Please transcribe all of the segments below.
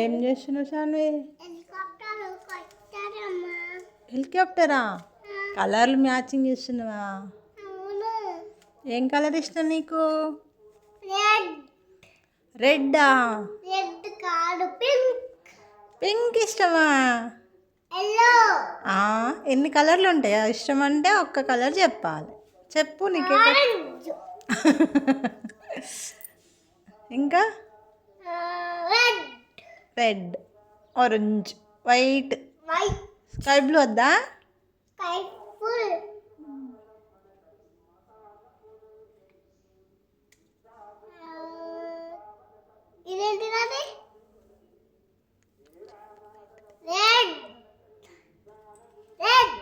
ఏం చేస్తున్నావు శాన్వి హెలికాప్టర్ కలర్లు మ్యాచింగ్ చేస్తున్నావా? ఏం కలర్ ఇష్టం నీకు? రెడ్. రెడ్డా? రెడ్ కాదు పింక్. పింక్ ఇష్టమా? ఎన్ని కలర్లు ఉంటాయా? ఇష్టం అంటే ఒక్క కలర్ చెప్పాలి. చెప్పు నీకే ఇంకా? Red orange white. Sky blue వద్దా స్కై ఫుల్ ఇదేంటిది అది red red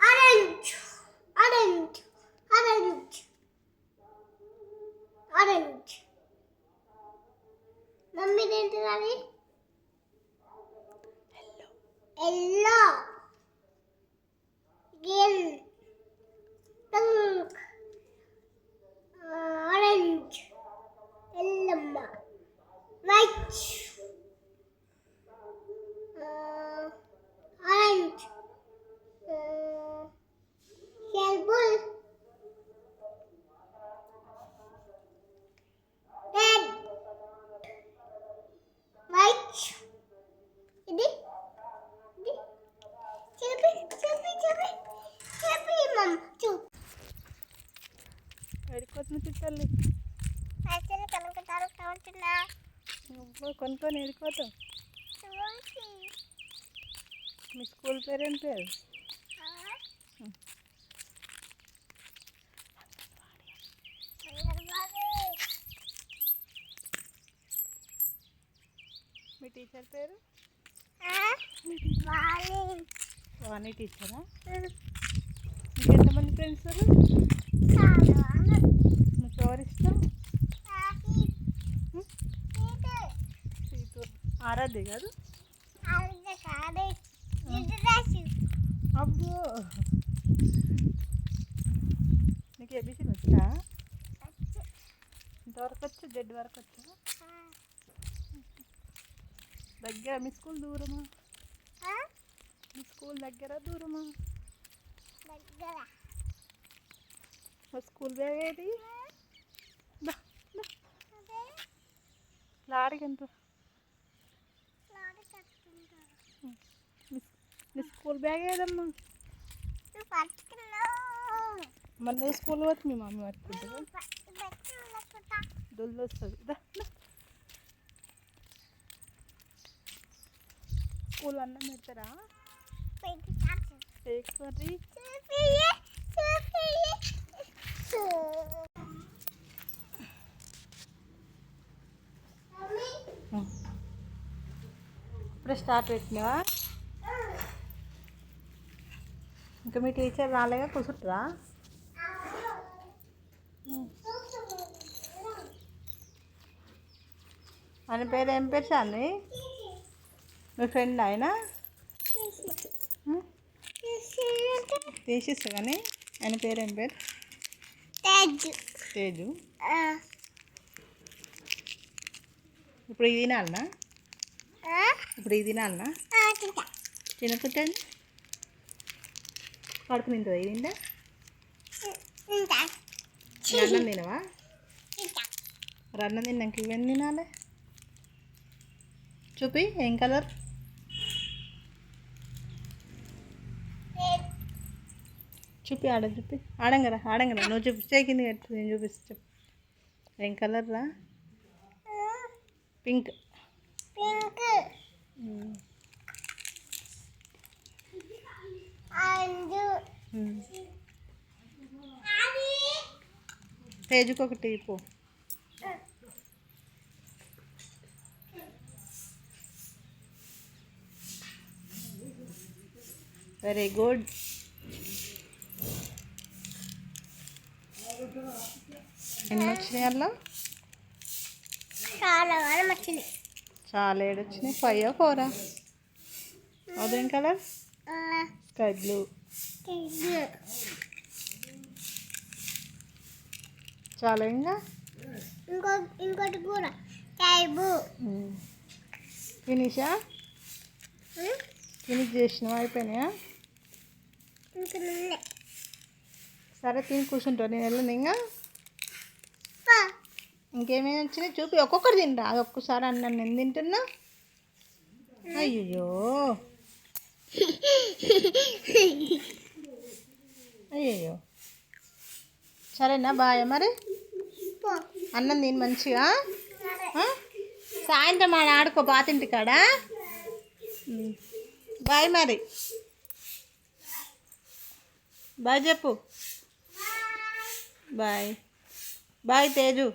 orange orange orange orange mummy ఇదేంటిది అది yellow green pink orange Yellamma white orange షెల్బుల్ red white ఇది ఇది చెప్పి చెప్పి చెప్పి చెప్పి మమ్ చూ కనుకుంటారు కావుతున్నా కొనుక్కొని చూసి మీ స్కూల్ పేరు ఏం పేరు? మీ టీచర్ పేరు? వాణి టీచరా? ఇంకెంతమంది ఫ్రెండ్స్ కాదు? అబ్బో. నీకు ఏబీసీ వచ్చా? ఇంతవరకు వచ్చా? జెడ్ వరకు వచ్చా? దగ్గర మీ స్కూల్ దూరమా? మీ స్కూల్ దగ్గర దూరమా? మా స్కూల్ బ్యాగ్ ఏది. లారీకి ఎంత? మీ స్కూల్ బ్యాగ్ ఏదమ్మా నువ్వు స్కూల్ వచ్చి మీ మమ్మీ పట్టుకుంటుందా? దొల్లు వస్తుంది. స్కూల్ అన్నం పెడతారా? కర్రీ? ఇప్పుడే స్టార్ట్ పెట్టినావా? ఇంకా మీ టీచర్ రాలేగా? కూర్చుంటారా? ఆయన పేరు ఏం పేరు సార్ని మీ ఫ్రెండ్ ఆయన? తీసిస్తా కానీ ఆయన పేరు ఏం పేరు? తేజు. ఇప్పుడు ఇది తినాలనా? ఇప్పుడు ఇది తినాలనా? తినకుంటే కడుపు తింటుందా ఇది తింటే ఈ అన్నం తినవా మరి అన్నం తిన్నాక ఇవన్నీ తినాలి చూపి ఏం కలర్ చూపి ఆడ చూపి ఆడంగరా ఆడంగరా నువ్వు చూపిస్తే కింద కట్టు నేను చూపిస్తా చెప్పు ఏం కలర్ రా పింక్ పింక్ తేజుకి ఒకటి పో వెరీ గుడ్ ఎన్ని వచ్చినాయి అలా చాలా వచ్చింది చాలా ఏడు వచ్చినాయి ఫైవ్ ఫోరా అదేం కలర్ స్కై బ్లూ చాలా ఇంకా ఇంకో ఇంకోటి కూర. టైబు ఫినిషా? ఫినిష్ చేసినావు? అయిపోయినాయా? సరే తిని కూర్చుంటావు నేను వెళ్ళను ఇంకా? ఇంకేమేమి వచ్చినాయి? చూపి. ఒక్కొక్కటి తింటా. అది ఒక్కసారి అన్నాను నేను తింటున్నా? అయ్యో అయ్యయ్యో. సరేనా బాయ్ మరి? అన్నం నేను మంచిగా. సాయంత్రం ఆడ ఆడుకో బాతింటి కాడ బాయ్ మరి. బాయ్ చెప్పు. బాయ్. బాయ్ తేజు.